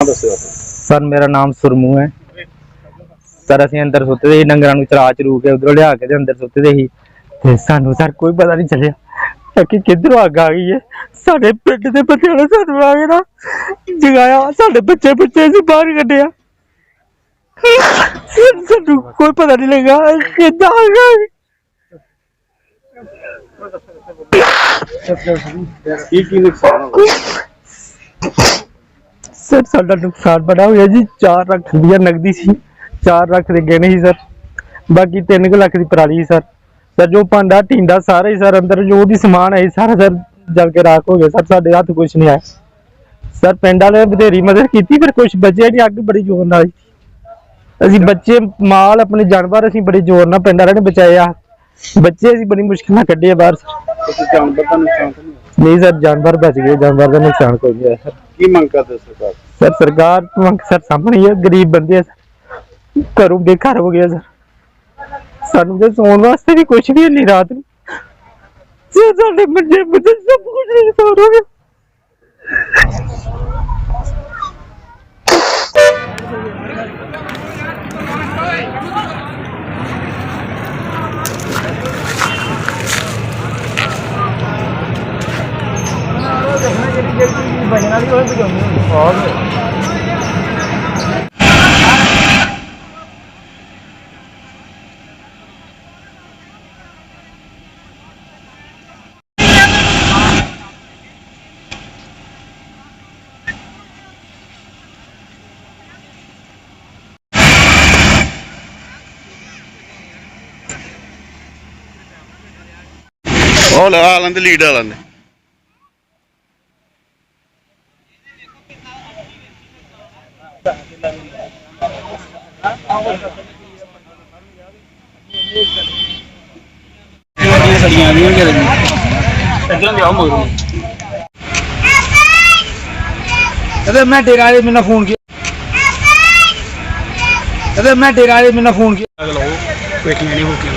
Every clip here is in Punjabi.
ਦੱਸਿਓ ਸਰ ਮੇਰਾ ਨਾਮ ਸੁਰਮੂ ਹੈ। ਸਰ ਅਸੀਂ ਅੰਦਰ ਸੁੱਤੇ ਸੀ ਡੰਗਰਾਂ ਨੂੰ ਚਰਾ ਚਰੂ ਕੇ ਉਧਰੋਂ ਲਿਆ ਕੇ ਤੇ ਅੰਦਰ ਸੁੱਤੇ ਦੇ ਸੀ। ਤੇ ਸਾਨੂੰ ਸਰ ਕੋਈ ਪਤਾ ਨਹੀਂ ਚੱਲਿਆ ਕਿ ਕਿੱਧਰੋਂ ਅੱਗ ਆ ਗਈ ਹੈ। ਸਾਡੇ ਪਿੰਡ ਦੇ ਬੱਚਿਆਂ ਨੇ ਸਾਨੂੰ ਆ ਕੇ ਨਾ ਜਗਾਇਆ। ਸਾਡੇ ਬੱਚੇ ਬੱਚੇ ਅਸੀਂ ਬਾਹਰ ਕੱਢਿਆ। ਸਰ, ਸਾਨੂੰ ਕੋਈ ਪਤਾ ਨਹੀਂ ਲੱਗਾ ਕਿੱਦਾਂ ਆ ਗਈ ਕੀ ਕੀ ਨੁਕਸਾਨ ਹੋ ਗਿਆ? ਸਰ, ਸਾਡਾ ਨੁਕਸਾਨ ਬੜਾ ਹੋਇਆ ਜੀ। 4 ਲੱਖ ਰੁਪਇਆ ਨਗਦੀ ਸੀ। 4 ਲੱਖ ਦੇ ਗਹਿਣੇ ਸੀ, ਸਰ। ਬਾਕੀ 3 ਲੱਖ ਦੀ ਪਰਾਲੀ ਸੀ, ਸਰ। ਸਰ, ਜੋ ਭਾਂਡਾ ਢੀਂਡਾ ਸਾਰੇ ਸਰ ਅੰਦਰ, ਜੋ ਉਹਦੀ ਸਮਾਨ ਹੈ ਸਾਰਾ ਸਰ ਜਲ ਕੇ ਰਾਖ ਹੋ ਗਿਆ। ਸਰ, ਸਾਡੇ ਹੱਥ ਕੁਝ ਨਹੀਂ ਆਇਆ। ਸਰ, ਪਿੰਡ ਵਾਲੇ ਬਥੇਰੀ ਮਦਦ ਕੀਤੀ ਫਿਰ ਕੁਝ ਬਚਿਆ ਨਹੀਂ ਅੱਗ ਬੜੀ ਜ਼ੋਰ ਨਾਲ ਸੀ। ਅਸੀਂ ਬੱਚੇ, ਮਾਲ, ਆਪਣੇ ਜਾਨਵਰ ਅਸੀਂ ਬੜੀ ਜ਼ੋਰ ਨਾਲ ਪਿੰਡ ਵਾਲਿਆਂ ਨੇ ਬਚਾਇਆ ਬੱਚੇ ਅਸੀਂ ਬੜੀ ਮੁਸ਼ਕਿਲ ਨਾਲ ਕੱਢੇ ਬਾਹਰ। ਤੁਸੀਂ ਜਾਨਵਰ ਦਾ ਨੁਕਸਾਨ ਤਾਂ ਨਹੀਂ ਹੋਇਆ? ਨਹੀਂ ਸਰ ਜਾਨਵਰ ਬਚ ਗਏ ਜਾਨਵਰ ਦਾ ਨੁਕਸਾਨ ਕੋਈ ਨਹੀਂ ਹੋਇਆ ਸਰ। ਕੀ ਮੰਗ ਕਰਦੇ ਸਰਕਾਰ ਸਰ ਸਰਕਾਰ ਮੰਗ ਸਰ ਸਾਹਮਣੇ ਹੀ ਹੈ ਗਰੀਬ ਬੰਦੇ ਆ ਸਰ। ਘਰੋਂ ਬੇਘਰ ਹੋ ਗਿਆ ਸਰ। ਸਾਨੂੰ ਤੇ ਸੌਣ ਵਾਸਤੇ ਵੀ ਕੁਝ ਵੀ ਨਹੀਂ ਰਾਤ ਨੂੰ। ਸਰ ਸਾਡੇ ਮੰਜੇ ਬੱਚੇ ਸਭ ਕੁਝ ਨਹੀਂ ਸੌ ਹੋ ਗਿਆ karena jadi dia lah, kali orang pegang oh lah, ആളെന്റെ ലീഡ് ആളെന്നെ ਸੜੀਆਂ ਨਹੀਂ ਹੋਈਆਂ ਇਧਰੋਂ ਲਿਆਓ ਮਗਰੋਂ ਅਬੇ ਮੈਂ ਡੇਰਾ ਵਾਲੇ ਮੈਨੂੰ ਫੋਨ ਕੀਤਾ ਅਬੇ ਮੈਂ ਡੇਰਾ ਵਾਲੇ ਮੈਨੂੰ ਫੋਨ ਕੀਤਾ ਲਓ ਪੇਟੀਆਂ ਨਹੀਂ ਹੋ ਕੇ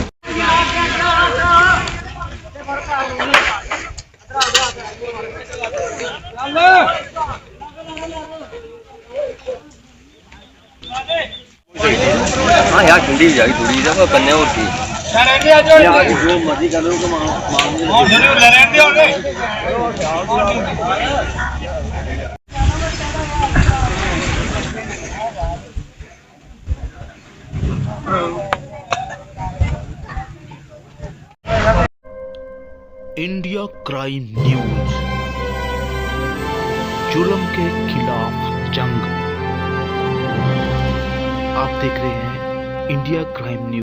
हाँ यार ठंडी जाएगी थोड़ी सा कन्या और की जो मर्ज़ी कर लो इंडिया क्राइम न्यूज़। जुल्म के खिलाफ जंग। आप देख रहे हैं ઇન્ડિયા ક્રાઇમ ન્યૂઝ